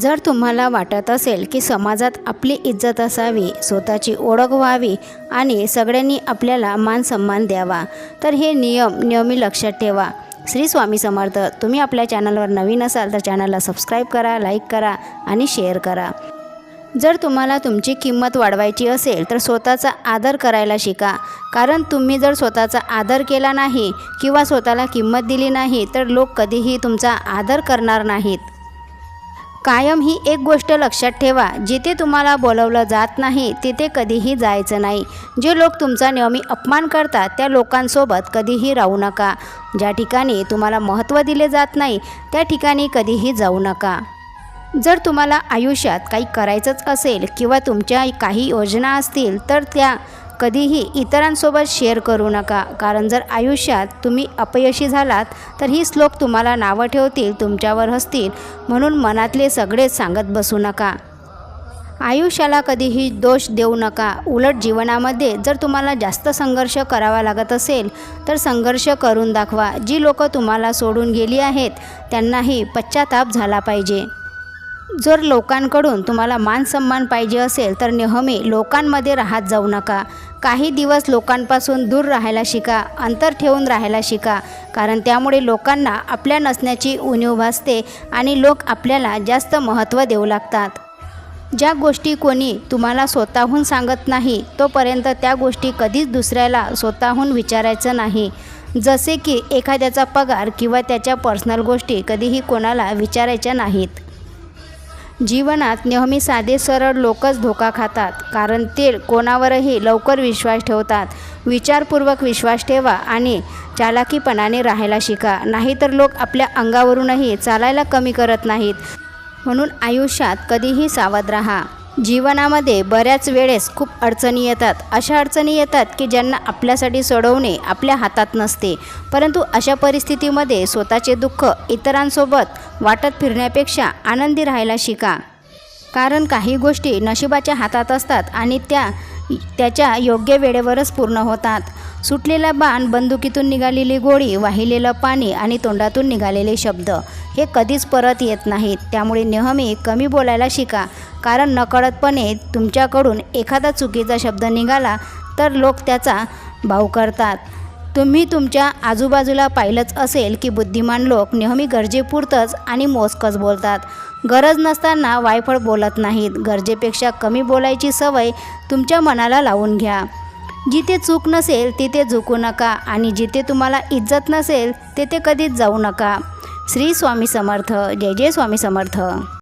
जर तुम्हाला वाटत असेल की समाजात आपली इज्जत असावी स्वतःची ओळख व्हावी आणि सगळ्यांनी आपल्याला मान सन्मान द्यावा तर हे नियम नेहमी लक्षात ठेवा. श्री स्वामी समर्थ तुम्ही आपल्या चॅनलवर नवीन असाल तर चॅनलला सबस्क्राईब करा लाईक करा आणि शेअर करा. जर तुम्हाला तुमची किंमत वाढवायची असेल तर स्वतःचा आदर करायला शिका. कारण तुम्ही जर स्वतःचा आदर केला नाही किंवा स्वतःला किंमत दिली नाही तर लोक कधीही तुमचा आदर करणार नाहीत. कायम ही एक गोष्ट लक्षात ठेवा जिथे तुम्हाला बोलवलं जात नाही तिथे कधीही जायचं नाही. जे लोक तुमचा नेहमी अपमान करतात त्या लोकांसोबत कधीही राहू नका. ज्या ठिकाणी तुम्हाला महत्त्व दिले जात नाही त्या ठिकाणी कधीही जाऊ नका. जर तुम्हाला आयुष्यात काही करायचंच असेल किंवा तुमच्या काही योजना असतील तर त्या कधीही इतरांसोबत शेअर करू नका. कारण जर आयुष्यात तुम्ही अपयशी झालात तर ही श्लोक तुम्हाला नावं ठेवतील तुमच्यावर हसतील म्हणून मनातले सगळेच सांगत बसू नका. आयुष्याला कधीही दोष देऊ नका. उलट जीवनामध्ये जर तुम्हाला जास्त संघर्ष करावा लागत असेल तर संघर्ष करून दाखवा. जी लोकं तुम्हाला सोडून गेली आहेत त्यांनाही पश्चाताप झाला पाहिजे. जर लोकांकडून तुम्हाला मान सन्मान पाहिजे असेल तर नेहमी लोकांमध्ये राहत जाऊ नका. काही दिवस लोकांपासून दूर राहायला शिका अंतर ठेवून राहायला शिका कारण त्यामुळे लोकांना आपल्या नसण्याची उणीव भासते आणि लोक आपल्याला जास्त महत्त्व देऊ लागतात. ज्या गोष्टी कोणी तुम्हाला स्वतःहून सांगत नाही तोपर्यंत त्या गोष्टी कधीच दुसऱ्याला स्वतःहून विचारायचं नाही. जसे की एखाद्याचा पगार किंवा त्याच्या पर्सनल गोष्टी कधीही कोणाला विचारायच्या नाहीत. जीवनात नेहमी साधे सरळ लोकच धोका खातात. कारण ते कोणावरही लवकर विश्वास ठेवतात. विचारपूर्वक विश्वास ठेवा आणि चालाकीपणाने राहायला शिका. नाहीतर लोक आपल्या अंगावरूनही चालायला कमी करत नाहीत. म्हणून आयुष्यात कधीही सावध राहा. जीवनामध्ये बऱ्याच वेळेस खूप अडचणी येतात. अशा अडचणी येतात की ज्यांना आपल्यासाठी सोडवणे आपल्या हातात नसते. परंतु अशा परिस्थितीमध्ये स्वतःचे दुःख इतरांसोबत वाटत फिरण्यापेक्षा आनंदी राहायला शिका. कारण काही गोष्टी नशिबाच्या हातात असतात आणि त्या त्याच्या योग्य वेळेवरच पूर्ण होतात. सुटलेला बाण बंदुकीतून निघालेली गोळी वाहिलेलं पाणी आणि तोंडातून निघालेले शब्द हे कधीच परत येत नाहीत. त्यामुळे नेहमी कमी बोलायला शिका. कारण नकळतपणे तुमच्याकडून एखादा चुकीचा शब्द निघाला तर लोक त्याचा भाव करतात. तुम्ही तुमच्या आजूबाजूला पाहिलंच असेल की बुद्धिमान लोक नेहमी गरजेपुरतंच आणि मोजकंच बोलतात. गरज नसताना वायफळ बोलत नाहीत. गरजेपेक्षा कमी बोलायची सवय तुमच्या मनाला लावून घ्या. जिथे चूक नसेल तिथे झुकू नका आणि जिथे तुम्हाला इज्जत नसेल तेथे कधीच जाऊ नका. श्री स्वामी समर्थ. जय जय स्वामी समर्थ.